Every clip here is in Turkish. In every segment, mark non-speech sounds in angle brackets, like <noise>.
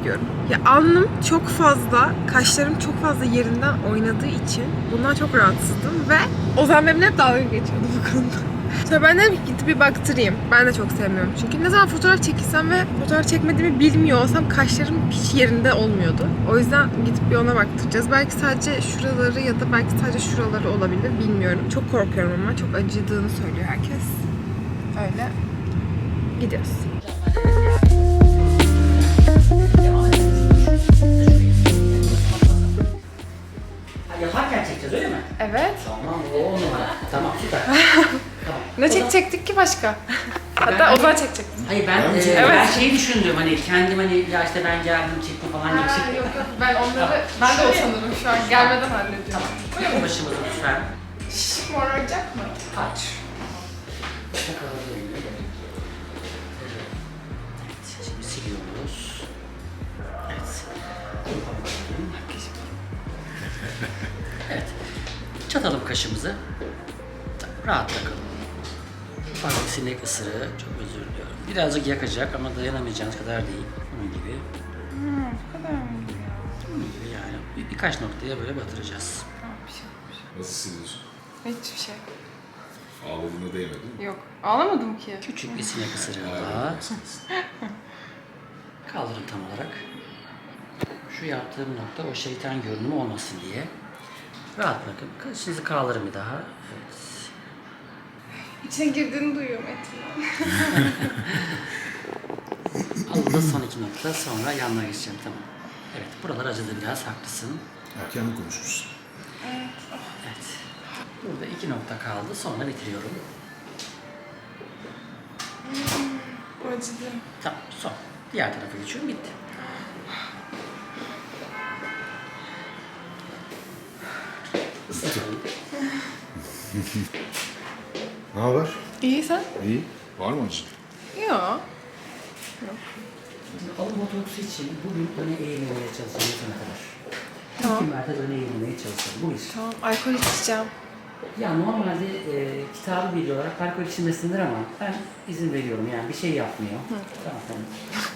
gidiyorum. Ya alnım çok fazla, kaşlarım çok fazla yerinden oynadığı için bundan çok rahatsızdım ve Ozan benimle hep dalga geçiyordu bu konuda. <laughs> Sonra ben de gidip bir baktırayım. Ben de çok sevmiyorum çünkü. Ne zaman fotoğraf çekilsem ve fotoğraf çekmediğimi bilmiyor olsam kaşlarım hiç yerinde olmuyordu. O yüzden gidip bir ona baktıracağız. Belki sadece şuraları ya da belki sadece şuraları olabilir bilmiyorum. Çok korkuyorum ama çok acıdığını söylüyor herkes. Öyle gidiyoruz. Başka? <laughs> Hatta Ben- Ozan çekecek. Hayır ben, e, çekeyim? ben Evet. şeyi düşündüm hani kendim hani ya işte ben geldim çektim falan gibi çıktı. yok yok ben onları ben de utanırım şu an gelmeden hallediyorum. Tamam. Koyalım başımızı lütfen. Şşş moraracak mı? Aç. Evet, şimdi siliyoruz. Evet. Evet. Çatalım kaşımızı. Tamam, Rahat takalım. Ufak bir sinek ısırığı. Çok özür diliyorum. Birazcık yakacak ama dayanamayacağınız kadar değil. Bunun gibi. Bu kadar mı? Bunun gibi yani. Bir, birkaç noktaya böyle batıracağız. Nasıl siliyorsun? Hiçbir şey. Ağladığına değmedi mi? Yok. Ağlamadım ki. Küçük bir sinek ısırığı daha. <laughs> Kaldırın tam olarak. Şu yaptığım nokta o şeytan görünümü olmasın diye. Rahat bırakın. Kaşınızı kaldırın bir daha. Evet. İçine girdiğini duyuyorum etinden. <laughs> Altta son iki nokta sonra yanına geçeceğim tamam. Evet buralar acıdı biraz haklısın. Erken mi konuşmuşsun? Evet. Burada iki nokta kaldı sonra bitiriyorum. Acıdı. Tamam son. Diğer tarafa geçiyorum bitti. Islatın. <laughs> Ne haber? İyi sen? İyi. Var mı acı? Yok. Alın botoksu için bugün öne eğilmemeye çalışacağım sana kadar. Tamam. İki mertebe öne eğilmemeye çalışacağım. Bu bir. Tamam alkol içeceğim. Ya normalde e, kitabı bilgi olarak alkol içilmesindir ama ben izin veriyorum yani bir şey yapmıyor. Tamam tamam.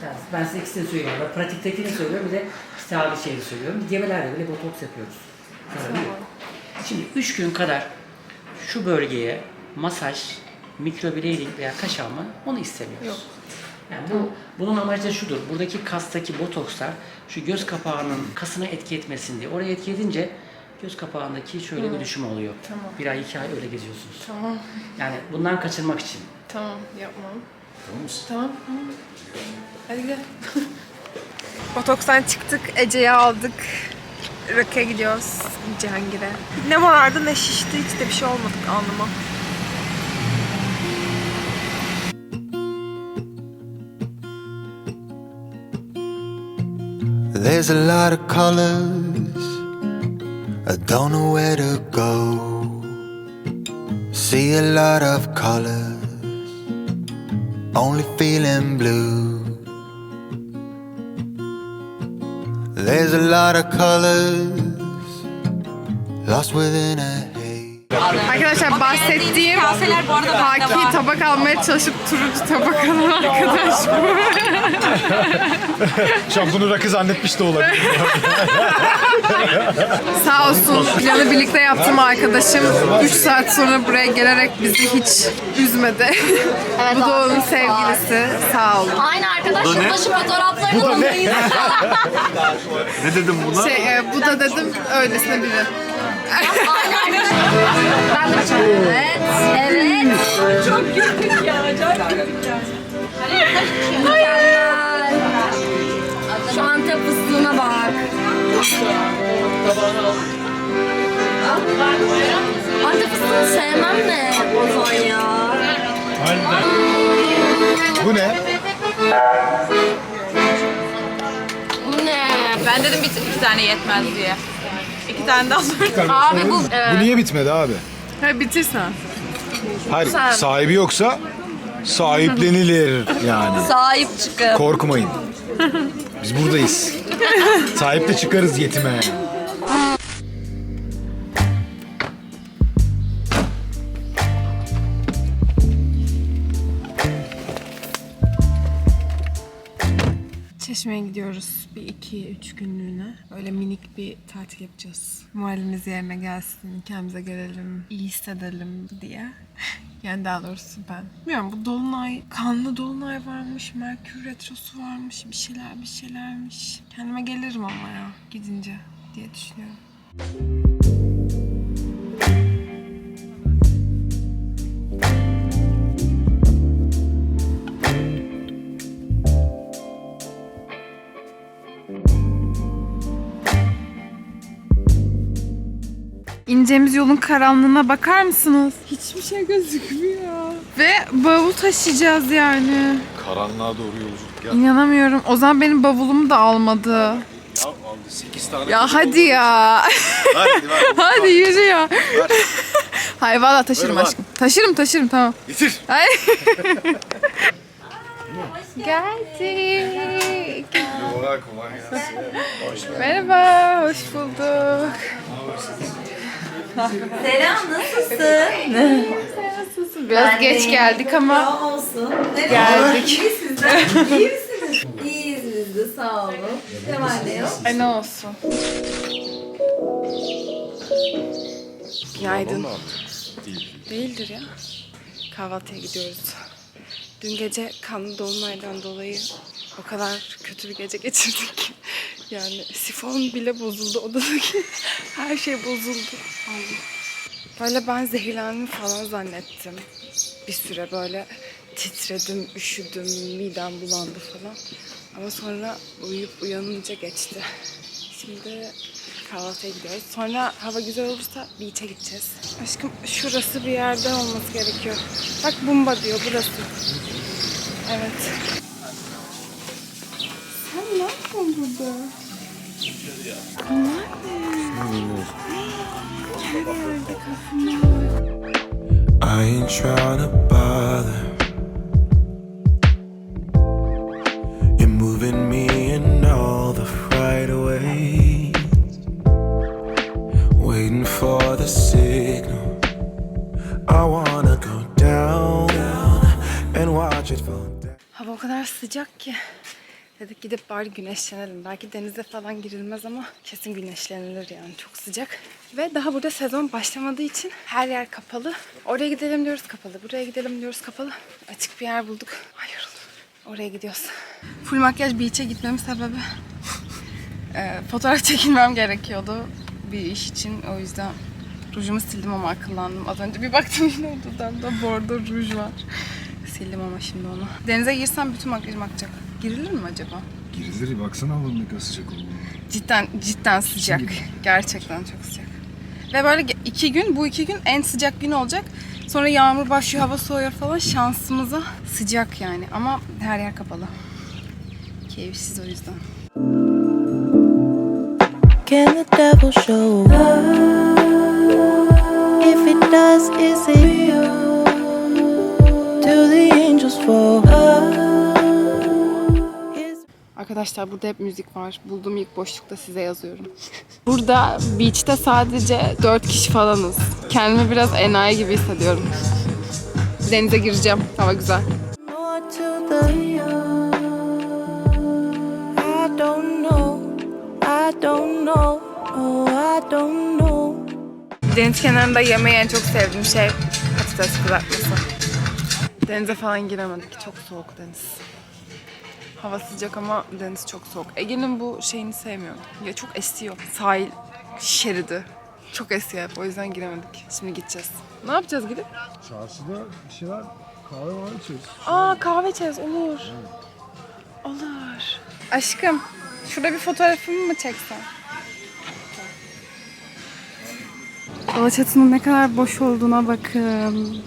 Yani ben size ikisini söylüyorum. Ben pratiktekini söylüyorum bir de kitabı şeyi söylüyorum. Biz gebelerde bile botoks yapıyoruz. Yok. Şimdi üç gün kadar şu bölgeye masaj, mikroblading veya kaş alma onu istemiyoruz. Yok. Yani bu, bunun amacı da şudur. Buradaki kastaki botokslar şu göz kapağının kasına etki etmesin diye. Oraya etki edince göz kapağındaki şöyle bir düşüm oluyor. Tamam. Bir ay iki ay öyle geziyorsunuz. Tamam. Yani bundan kaçınmak için. Tamam yapmam. Tamam mısın? Tamam. tamam. Hadi gidelim. <laughs> Botokstan çıktık. Ece'yi aldık. Rakıya gidiyoruz. Cihangir'e. Ne morardı ne şişti. Hiç de bir şey olmadı alnıma. There's a lot of colors. I don't know where to go. See a lot of colors. Only feeling blue. There's a lot of colors. Lost within a. Arkadaşlar bahsettiğim Kaseler bu arada bende Haki tabak almaya çalışıp turuncu tabak alan arkadaş bu. <laughs> Şu an bunu rakı zannetmiş de olabilir. <laughs> Sağ olsun planı birlikte yaptığım arkadaşım 3 saat sonra buraya gelerek bizi hiç üzmedi. bu da onun sevgilisi. Sağ olun. Aynı arkadaş yılbaşı fotoğraflarını bulmayı <laughs> ne dedim buna? Şey, e, bu da dedim öylesine biri. Ben de çok Evet. Evet. Çok güldük ya. Çok güldük ya. Mükemmel. Şu Antep fıstığına bak. Antep fıstığını sevmem ne Ozan ya. Bu ne? Bu ne? Ben dedim bir, iki tane yetmez diye. İki tane daha sonra. Abi bu... Bu niye bitmedi abi? Ha, bitirsen. Hayır, Sen- sahibi yoksa sahiplenilir yani. Sahip çıkıp. Korkmayın. Biz buradayız. Sahip de çıkarız yetime. Çeşme'ye gidiyoruz. Bir iki üç günlüğüne. Öyle minik bir tatil yapacağız. Moralimiz yerine gelsin, kendimize gelelim, iyi hissedelim diye. <laughs> Yani daha doğrusu ben. Bilmiyorum bu dolunay, kanlı dolunay varmış, merkür retrosu varmış, bir şeyler bir şeylermiş. Kendime gelirim ama ya gidince diye düşünüyorum. İneceğimiz yolun karanlığına bakar mısınız? Hiçbir şey gözükmüyor. Ve bavul taşıyacağız yani. Karanlığa doğru yolculuk ya. İnanamıyorum. O zaman benim bavulumu da almadı. Ya aldı 8 tane. Ya hadi ya. Hadi <laughs> ver. hadi yürü ya. Hayır valla taşırım Ver lan. aşkım. Taşırım taşırım tamam. Getir. Ay. <laughs> Geldik. Merhaba, hoş bulduk. <laughs> Selam nasılsın? Biraz geç geldik ama olsun. geldik. İyi sizden. <laughs> İyi misiniz? İyiyiz biz de sağ olun. Ne var ne yok? Ne olsun. Günaydın. Değil. Değildir ya. Kahvaltıya gidiyoruz. Dün gece kanlı dolunaydan dolayı o kadar kötü bir gece geçirdik ki. Yani sifon bile bozuldu odadaki. <laughs> Her şey bozuldu. Böyle ben zehirlendim falan zannettim. Bir süre böyle titredim, üşüdüm, midem bulandı falan. Ama sonra uyuyup uyanınca geçti. Şimdi kahvaltıya gidiyoruz. Sonra hava güzel olursa beach'e gideceğiz. Aşkım şurası bir yerde olması gerekiyor. Bak Bumba diyor burası. Evet. Yapıyorsun burada? Bunlar ne? Her yerde kafanlar. I ain't trying to bother. You're moving me in all the right ways. Waiting for the signal. I wanna go down, down and watch it fall down. Hava o kadar sıcak ki. Dedik gidip bari güneşlenelim. Belki denize falan girilmez ama kesin güneşlenilir yani. Çok sıcak. Ve daha burada sezon başlamadığı için her yer kapalı. Oraya gidelim diyoruz kapalı. Buraya gidelim diyoruz kapalı. Açık bir yer bulduk. Ay yoruldum. Oraya gidiyoruz. Full makyaj beach'e gitmemin sebebi e, fotoğraf <laughs> çekilmem gerekiyordu bir iş için. O yüzden rujumu sildim ama akıllandım. Az önce bir baktım <laughs> yine dudağımda bordo ruj var. Sildim ama şimdi onu. Denize girsem bütün makyajım akacak. Girilir mi acaba? Girilir baksana havanın ne kadar sıcak olduğunu. Cidden cidden sıcak. Gerçekten çok sıcak. Ve böyle iki gün, bu iki gün en sıcak gün olacak. Sonra yağmur başlıyor, hava soğuyor falan. Şansımıza sıcak yani. Ama her yer kapalı. Keyifsiz o yüzden. Can the devil show up? If it does, is it real? Do the angels fall? Arkadaşlar burada hep müzik var. Bulduğum ilk boşlukta size yazıyorum. <laughs> Burada beach'te sadece 4 kişi falanız. Kendimi biraz enayi gibi hissediyorum. Denize gireceğim. Hava güzel. Deniz kenarında yemeği en çok sevdiğim şey patates kızartması. Denize falan giremedik. Çok soğuk deniz. Hava sıcak ama deniz çok soğuk. Ege'nin bu şeyini sevmiyorum. Ya çok esiyor. Sahil şeridi. Çok esiyor hep. O yüzden giremedik. Şimdi gideceğiz. Ne yapacağız gidip? Çarşıda bir şeyler kahve var içeriz. Aa kahve içeriz. Olur. Olur. Aşkım şurada bir fotoğrafımı mı çeksen? Alaçatı'nın ne kadar boş olduğuna bakın.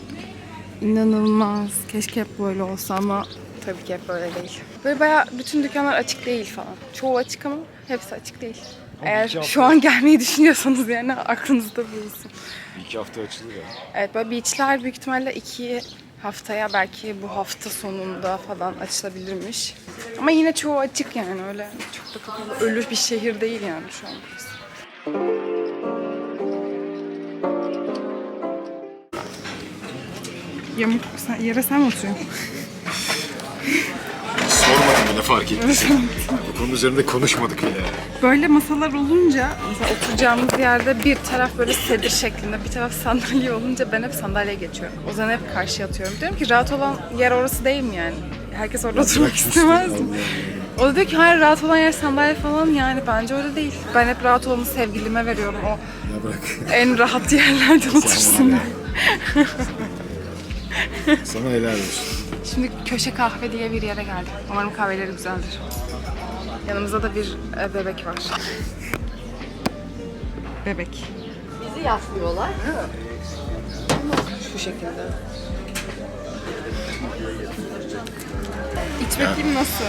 İnanılmaz. Keşke hep böyle olsa ama tabii ki hep böyle değil. Böyle bayağı bütün dükkanlar açık değil falan. Çoğu açık ama hepsi açık değil. Eğer şu an <laughs> gelmeyi düşünüyorsanız yani aklınızda bulunsun. İki hafta açılır ya. Evet böyle beachler büyük ihtimalle iki haftaya belki bu hafta sonunda falan açılabilirmiş. Ama yine çoğu açık yani öyle çok da kapalı ölür bir şehir değil yani şu an burası. Yamuk sen, yere sen mi oturuyorsun? <laughs> Sormadım bile fark ettiysen. Konu üzerinde konuşmadık bile. Böyle masalar olunca mesela oturacağımız yerde bir taraf böyle sedir şeklinde bir taraf sandalye olunca ben hep sandalyeye geçiyorum. O zaman hep karşıya atıyorum. Diyorum ki rahat olan yer orası değil mi yani? Herkes orada oturmak istemez mi? O da diyor ki hayır rahat olan yer sandalye falan yani bence öyle değil. Ben hep rahat olanı sevgilime veriyorum o Ya bırak. en rahat yerlerde otursun. <laughs> Sana helal olsun. Şimdi köşe kahve diye bir yere geldik. Umarım kahveleri güzeldir. Yanımızda da bir e, bebek var. Bebek. Bizi yaslıyorlar. Şu şekilde. İç bakayım nasıl?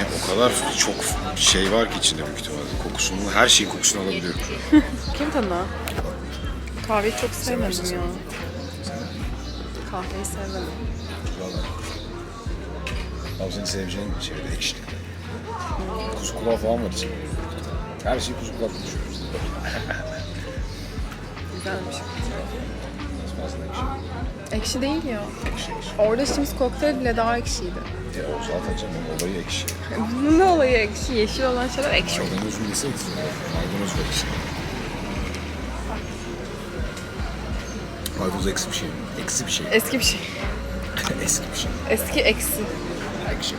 Ya o kadar çok şey var ki içinde büyük ihtimalle. Kokusunu, her şeyin kokusunu alabiliyorum. Kim tadına? Kahveyi çok sevmedim ya. Kahveyi sevmedim. Abi senin seveceğin şeyde ekşilik. Kuzu kulağı falan var içinde. Her şeyi kuzu kulağı konuşuyoruz. <laughs> Güzelmiş. Fazla ekşi. Ekşi değil ya. Orada içtiğimiz kokteyl bile daha ekşiydi. Ya o zaten canım olayı ekşi. <laughs> Bunun olayı ekşi? Yeşil olan şeyler ekşi. Maydanoz yesek? Maydanoz var içinde. Maydanoz eksi bir şey. Eksi bir şey. Eski bir şey. <laughs> Eski bir şey. Eski eksi. Ekşi.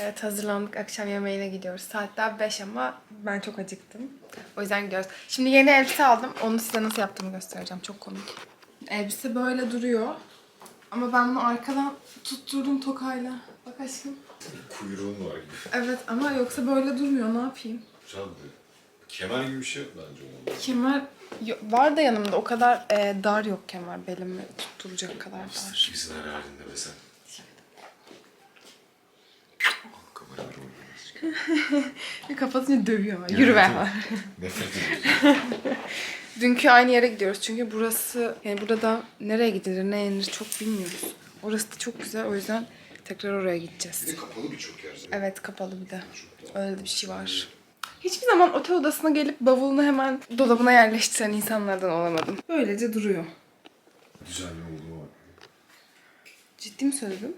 Evet hazırlandık. Akşam yemeğine gidiyoruz. Saat daha 5 ama ben çok acıktım. O yüzden gidiyoruz. Şimdi yeni elbise aldım. Onu size nasıl yaptığımı göstereceğim. Çok komik. Elbise böyle duruyor. Ama ben bunu arkadan tutturdum tokayla. Bak aşkım. Kuyruğun var gibi. Evet ama yoksa böyle durmuyor. Ne yapayım? Güzel Kemer gibi bir şey yok bence onun. Kemer yo- var da yanımda. O kadar e, dar yok kemer. Belimi tutturacak kadar dar. Gibisin her halinde be sen. Kamera var orada. Kapatınca dövüyor. Yürü be. <laughs> Nefret ediyorum. Dünkü aynı yere gidiyoruz çünkü burası yani burada nereye gidilir ne yenir çok bilmiyoruz. Orası da çok güzel o yüzden tekrar oraya gideceğiz. Kapalı birçok yer zaten. Evet kapalı bir de. Öyle de bir şey var. Hiçbir zaman otel odasına gelip bavulunu hemen dolabına yerleştiren insanlardan olamadım. Böylece duruyor. Düzenli olduğu var. Ciddi mi söyledin?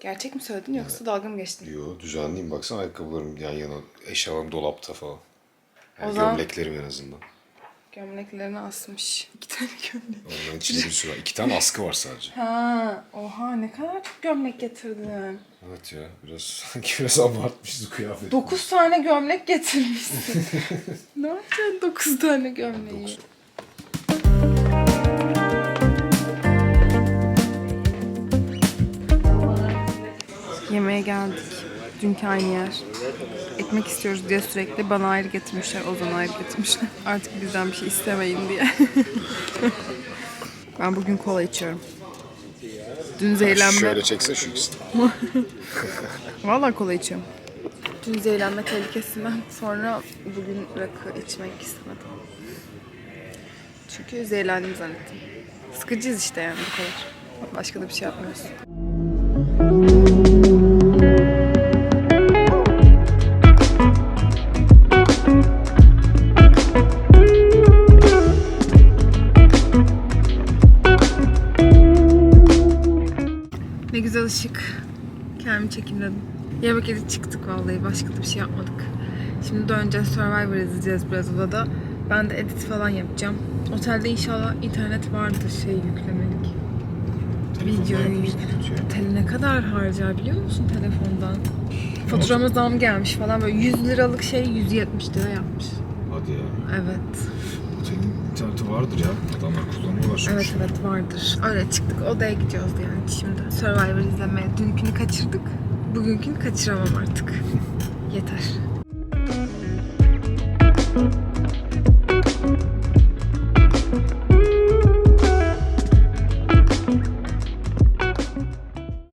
Gerçek mi söyledin yoksa dalga mı geçtin? Yo düzenliyim baksana ayakkabılarım yan yana, eşyalarım dolapta falan. Yani O zaman- Gömleklerim en azından. Gömleklerini asmış. İki tane gömlek. Onların içinde bir sürü var. İki tane askı var sadece. Ha, oha ne kadar çok gömlek getirdin. Evet ya biraz <laughs> sanki biraz abartmışız bu kıyafeti. Dokuz tane gömlek getirmişsin. <laughs> ne yapacaksın dokuz tane gömleği? Yemeğe geldik. Dünkü aynı yer. Ekmek istiyoruz diye sürekli bana ayrı getirmişler, Ozan'a ayrı getirmişler. <laughs> Artık bizden bir şey istemeyin diye. <laughs> ben bugün kola içiyorum. Dün zehirlenme... Şöyle çekse şu ikisini. <laughs> Vallahi kola içiyorum. Dün zehirlenme tehlikesinden sonra bugün rakı içmek istemedim. Çünkü zehirlendim zannettim. Sıkıcıyız işte yani bu kadar. Başka da bir şey yapmıyoruz. Çıktık vallahi. Başka da bir şey yapmadık. Şimdi döneceğiz. Survivor izleyeceğiz biraz odada. Ben de edit falan yapacağım. Otelde inşallah internet vardır şey yüklemelik. Videoyu Tele ne kadar harcar biliyor musun telefondan? Faturama zam gelmiş falan böyle 100 liralık şey 170 lira yapmış. Hadi ya. Evet. Otelin interneti vardır ya. Adamlar kullanıyorlar çünkü. Evet evet vardır. Öyle çıktık odaya gidiyoruz yani şimdi. Survivor izlemeye. Dünkünü kaçırdık. Bugünkünü kaçıramam artık. Yeter.